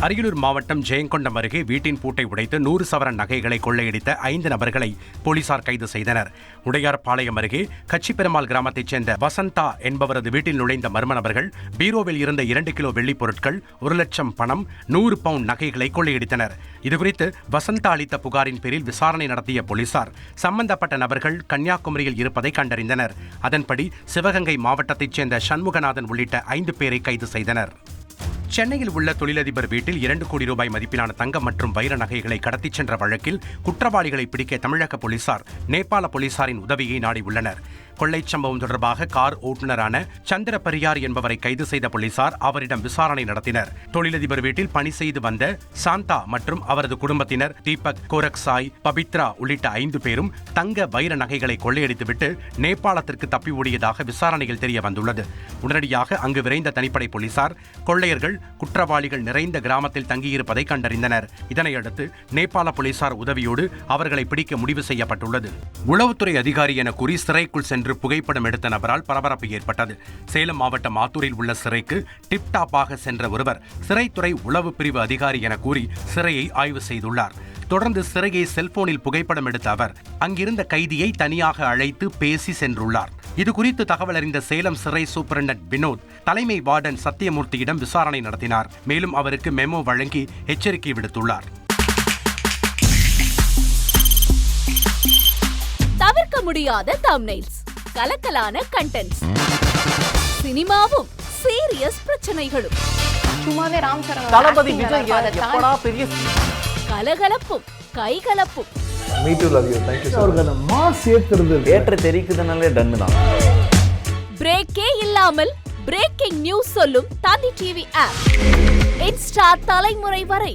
அரியலூர் மாவட்டம் ஜெயங்கொண்டம் அருகே வீட்டின் பூட்டை உடைத்து நூறு சவரன் நகைகளை கொள்ளையடித்த ஐந்து நபர்களை போலீசார் கைது செய்தனர். உடையார்பாளையம் அருகே கச்சிப்பெருமாள் கிராமத்தைச் சேர்ந்த வசந்தா என்பவரது வீட்டில் நுழைந்த மர்ம நபர்கள் பீரோவில் இருந்த இரண்டு கிலோ வெள்ளிப் பொருட்கள் ஒரு லட்சம் பணம் நூறு பவுண்ட் நகைகளை கொள்ளையடித்தனர். இதுகுறித்து வசந்தா அளித்த புகாரின் பேரில் விசாரணை நடத்திய போலீசார் சம்பந்தப்பட்ட நபர்கள் கன்னியாகுமரியில் இருப்பதை கண்டறிந்தனர். அதன்படி சிவகங்கை மாவட்டத்தைச் சேர்ந்த சண்முகநாதன் உள்ளிட்ட ஐந்து பேரை கைது செய்தனர். சென்னையில் உள்ள தொழிலதிபர் வீட்டில் இரண்டு கோடி ரூபாய் மதிப்பிலான தங்கம் மற்றும் வைர நகைகளை கடத்திச் சென்ற வழக்கில் குற்றவாளிகளை பிடிக்க தமிழக போலீசார் நேபாள போலீசாரின் உதவியை நாடியுள்ளனர். கொள்ளைச் சம்பவம் தொடர்பாக கார் ஓட்டுநரான சந்திர பரியார் என்பவரை கைது செய்த போலீசார் அவரிடம் விசாரணை நடத்தினர். தொழிலதிபர் வீட்டில் பணி செய்து வந்த சாந்தா மற்றும் அவரது குடும்பத்தினர் தீபக் கோரக்சாய் பபித்ரா உள்ளிட்ட ஐந்து பேரும் தங்க வைர நகைகளை கொள்ளையடித்துவிட்டு நேபாளத்திற்கு தப்பி ஓடியதாக விசாரணையில் தெரிய வந்துள்ளது. உடனடியாக அங்கு விரைந்த தனிப்படை போலீசார் கொள்ளையர்கள் குற்றவாளிகள் நிறைந்த கிராமத்தில் தங்கியிருப்பதை கண்டறிந்தனர். இதனையடுத்து நேபாள போலீசார் உதவியோடு அவர்களை பிடிக்க முடிவு செய்யப்பட்டுள்ளது. உளவுத்துறை அதிகாரி என கூறி சிறைக்குள் சென்று புகைப்படம் எடுத்த நபரால் பரபரப்பு ஏற்பட்டது. சேலம் மாவட்டம் ஆத்தூரில் உள்ள சிறைக்கு டிப்டாப்பாக சென்ற ஒருவர் சிறைத்துறை உளவு பிரிவு அதிகாரி என கூறி சிறையை ஆய்வு செய்துள்ளார். தொடர்ந்து சிறையை செல்போனில் புகைப்படம் எடுத்த அவர் அங்கிருந்த கைதியை தனியாக அழைத்து பேசி சென்றுள்ளார். இது குறித்து தகவல் அறிந்த சேலம் சிறை சூப்பரண்டன்ட் வினோத் தலைமை வார்டன் சத்தியமூர்த்தியிடம் விசாரணை நடத்தினார். மேலும் அவருக்கு மெமோ வழங்கி எச்சரிக்கை விடுத்துள்ளார். தவிர்க்க முடியாத தம்னைல்ஸ் கலக்கலான கண்டென்ட்ஸ் சினிமாவும் சீரியஸ் பிரச்சனைகளும். சும்மாவே ராம் சரண் தளபதி விஜய் எப்படா பெரிய கலகலப்பும் கைகலப்பும். Me too love you so அவருக்கு அந்த மாஸ் ஏத்துறது தேட்டர் தெரிக்குதுனாலே டன்னு தான். பிரேக்கே இல்லாமல் பிரேக்கிங் நியூஸ் சொல்லும் தந்தி டிவி ஆப் இன்ஸ்டா தலைமுறை வரை